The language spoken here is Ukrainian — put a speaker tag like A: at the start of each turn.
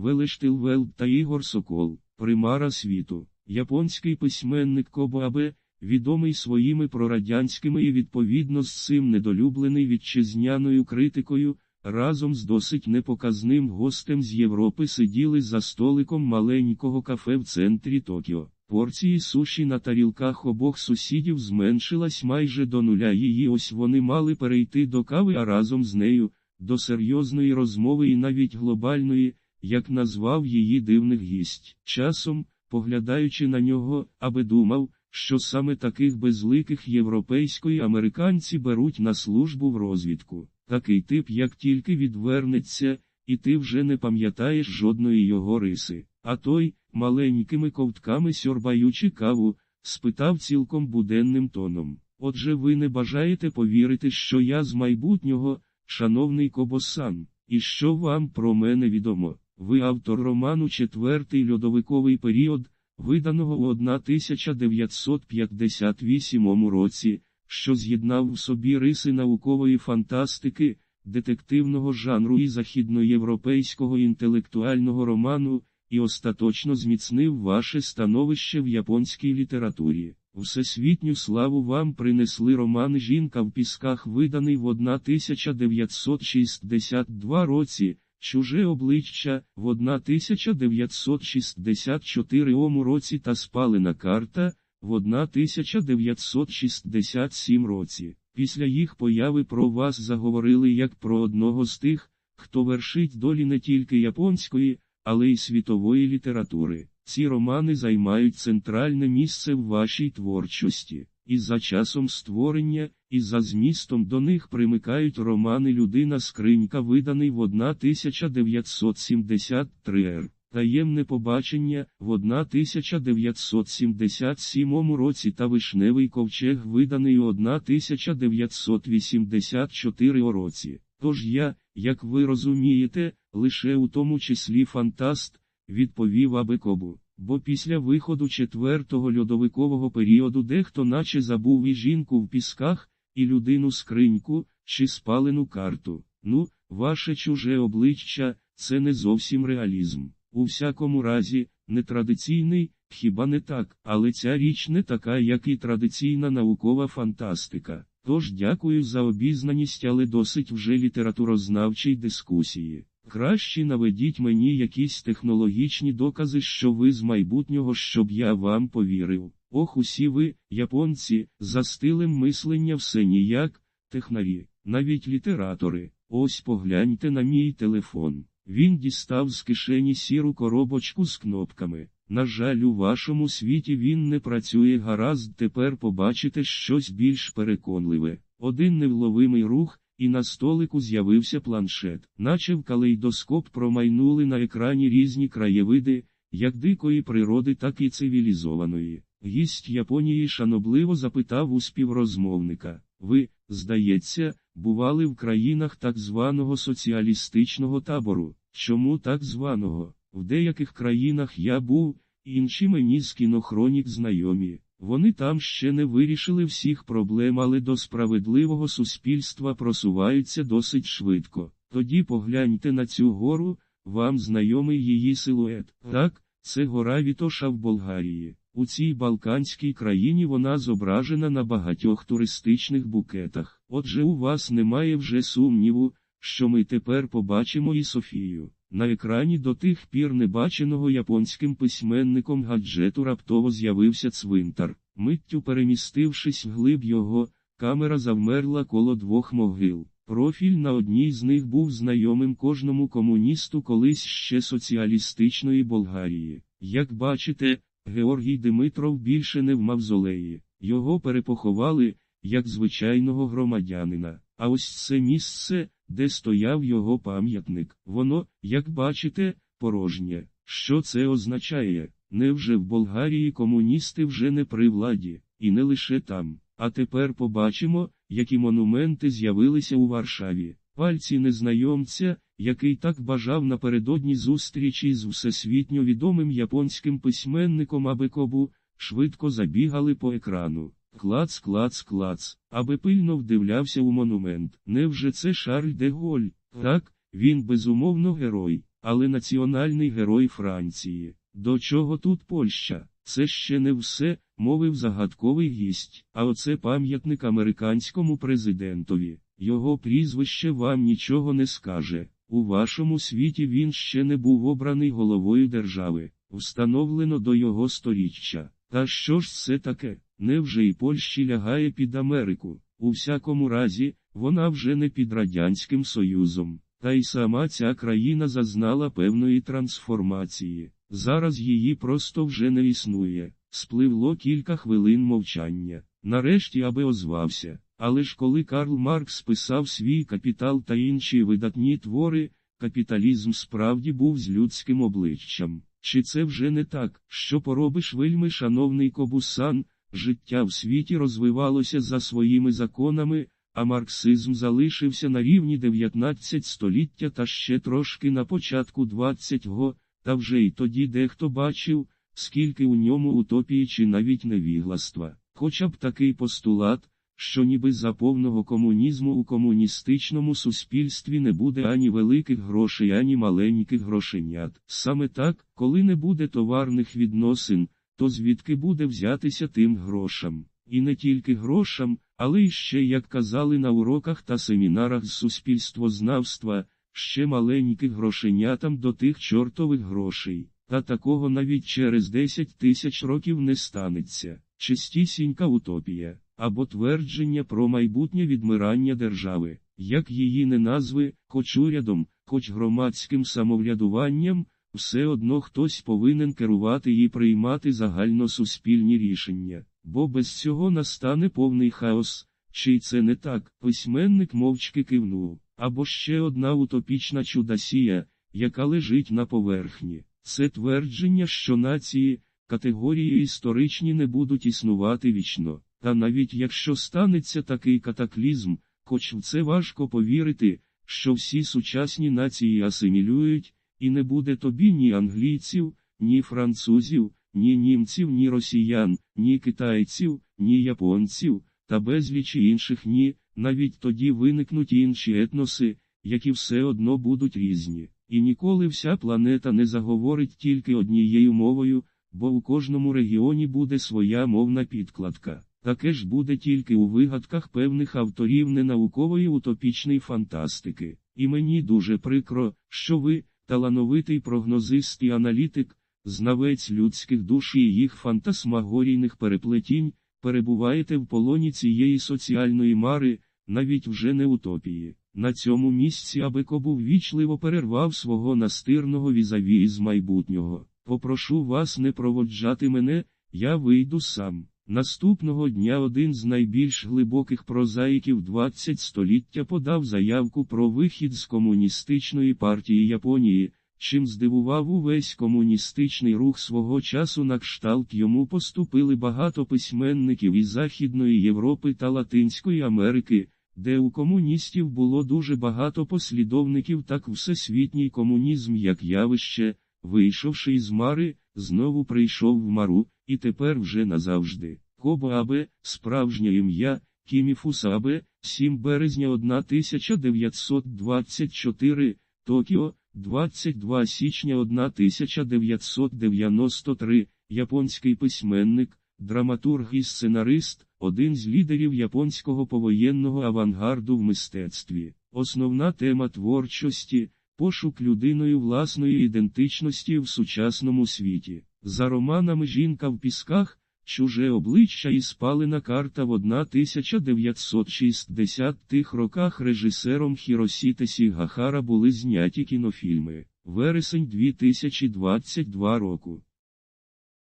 A: Велештилвелд та Ігор Сокол, примара світу, японський письменник Кобо Абе, відомий своїми прорадянськими і відповідно з цим недолюблений вітчизняною критикою, разом з досить непоказним гостем з Європи сиділи за столиком маленького кафе в центрі Токіо. Порції суші на тарілках обох сусідів зменшилась майже до нуля. Її ось вони мали перейти до кави, а разом з нею до серйозної розмови і навіть глобальної, як назвав її дивних гість. Часом, поглядаючи на нього, аби думав, що саме таких безликих європейської американці беруть на службу в розвідку. Такий тип, як тільки відвернеться, і ти вже не пам'ятаєш жодної його риси. А той, маленькими ковтками сьорбаючи каву, спитав цілком буденним тоном. Отже, ви не бажаєте повірити, що я з майбутнього, шановний Кобосан, і що вам про мене відомо? Ви автор роману Четвертий льодовиковий період, виданого у 1958 році, що з'єднав в собі риси наукової фантастики, детективного жанру і західноєвропейського інтелектуального роману, і остаточно зміцнив ваше становище в японській літературі. Всесвітню славу вам принесли роман Жінка в пісках, виданий в 1962 році, Чуже обличчя в 1964 році та Спалена карта в 1967 році. Після їх появи про вас заговорили як про одного з тих, хто вершить долі не тільки японської, але й світової літератури. Ці романи займають центральне місце в вашій творчості, і за часом створення, і за змістом до них примикають романи Людина Скринька, виданий в 1973 р. Таємне побачення в 1977 році та Вишневий ковчег виданий у 1984 році. Тож я, як ви розумієте, лише у тому числі фантаст, відповів Абекобу, бо після виходу четвертого льодовикового періоду дехто наче забув і жінку в пісках, і людину скриньку, чи спалену карту. Ну, ваше чуже обличчя, це не зовсім реалізм. У всякому разі, нетрадиційний, хіба не так, але ця річ не така, як і традиційна наукова фантастика. Тож дякую за обізнаність, але досить вже літературознавчій дискусії. Краще наведіть мені якісь технологічні докази, що ви з майбутнього, щоб я вам повірив. Ох, усі ви, японці, за стилем мислення все ніяк, технарі, навіть літератори. Ось погляньте на мій телефон. Він дістав з кишені сіру коробочку з кнопками. На жаль, у вашому світі він не працює гаразд, тепер побачите щось більш переконливе. Один невловимий рух, і на столику з'явився планшет, наче в калейдоскоп промайнули на екрані різні краєвиди, як дикої природи, так і цивілізованої. Гість Японії шанобливо запитав у співрозмовника Ви, здається, бували в країнах так званого соціалістичного табору. Чому так званого? В деяких країнах я був, інші мені з кінохронік знайомі. Вони там ще не вирішили всіх проблем, але до справедливого суспільства просуваються досить швидко. Тоді погляньте на цю гору, вам знайомий її силует. Так, це гора Вітоша в Болгарії. У цій Балканській країні вона зображена на багатьох туристичних букетах. Отже, у вас немає вже сумніву, що ми тепер побачимо і Софію. На екрані до тих пір небаченого японським письменником гаджету раптово з'явився цвинтар. Миттю перемістившись вглиб його, камера завмерла коло двох могил. Профіль на одній з них був знайомим кожному комуністу колись ще соціалістичної Болгарії. Як бачите, Георгій Димитров більше не в мавзолеї. Його перепоховали, як звичайного громадянина. А ось це місце, де стояв його пам'ятник. Воно, як бачите, порожнє. Що це означає? Невже в Болгарії комуністи вже не при владі, і не лише там. А тепер побачимо, які монументи з'явилися у Варшаві. Пальці незнайомця, який так бажав напередодні зустрічі з всесвітньо відомим японським письменником Абекобу, швидко забігали по екрану. Клац, клац, клац, аби пильно вдивлявся у монумент. Невже це Шарль де Голь? Так, він безумовно герой. але національний герой Франції. До чого тут Польща? Це ще не все, мовив загадковий гість, а оце пам'ятник американському президентові. Його прізвище вам нічого не скаже. У вашому світі він ще не був обраний головою держави, встановлено до його сторіччя. Та що ж це таке? Невже і Польщі лягає під Америку? У всякому разі, вона вже не під Радянським Союзом, та й сама ця країна зазнала певної трансформації. Зараз її просто вже не існує. Спливло кілька хвилин мовчання. Нарешті аби озвався. Але ж коли Карл Маркс писав свій капітал та інші видатні твори, капіталізм справді був з людським обличчям. Чи це вже не так, що поробиш вельми шановний Кобусан, життя в світі розвивалося за своїми законами, а марксизм залишився на рівні 19 століття та ще трошки на початку 20-го, та вже й тоді дехто бачив, скільки у ньому утопії чи навіть невігластва. Хоча б такий постулат, що ніби за повного комунізму у комуністичному суспільстві не буде ані великих грошей, ані маленьких грошенят. Саме так, коли не буде товарних відносин, то звідки буде взятися тим грошам. І не тільки грошам, але й ще, як казали на уроках та семінарах з суспільствознавства, ще маленьких грошенятам до тих чортових грошей. Та такого навіть через 10 тисяч років не станеться. Чистісінька утопія або твердження про майбутнє відмирання держави, як її не назви, хоч урядом, хоч громадським самоврядуванням, все одно хтось повинен керувати і приймати загальносуспільні рішення, бо без цього настане повний хаос. Чи це не так, письменник мовчки кивнув, або ще одна утопічна чудасія, яка лежить на поверхні, це твердження, що нації, категорії історичні не будуть існувати вічно. Та навіть якщо станеться такий катаклізм, хоч в це важко повірити, що всі сучасні нації асимілюють, і не буде тобі ні англійців, ні французів, ні німців, ні росіян, ні китайців, ні японців, та безліч інших ні, навіть тоді виникнуть інші етноси, які все одно будуть різні. І ніколи вся планета не заговорить тільки однією мовою, бо у кожному регіоні буде своя мовна підкладка. Таке ж буде тільки у вигадках певних авторів ненаукової утопічної фантастики. І мені дуже прикро, що ви, талановитий прогнозист і аналітик, знавець людських душ і їх фантасмагорійних переплетінь, перебуваєте в полоні цієї соціальної мари, навіть вже не утопії. На цьому місці Абекобу ввічливо перервав свого настирного візаві із майбутнього. Попрошу вас не проводжати мене, я вийду сам. Наступного дня один з найбільш глибоких прозаїків 20 століття подав заявку про вихід з комуністичної партії Японії, чим здивував увесь комуністичний рух свого часу на кшталт йому поступили багато письменників із Західної Європи та Латинської Америки, де у комуністів було дуже багато послідовників, так всесвітній комунізм як явище, вийшовши із мари, знову прийшов в мару і тепер вже назавжди. Кобо Абе, справжнє ім'я, Кіміфус Абе, 7 березня 1924, Токіо, 22 січня 1993, японський письменник, драматург і сценарист, один з лідерів японського повоєнного авангарду в мистецтві. Основна тема творчості пошук людиною власної ідентичності в сучасному світі. За романами Жінка в пісках, чуже обличчя і спалена карта в 1960-х роках режисером Хіросітесі Гахара були зняті кінофільми. Вересень 2022 року.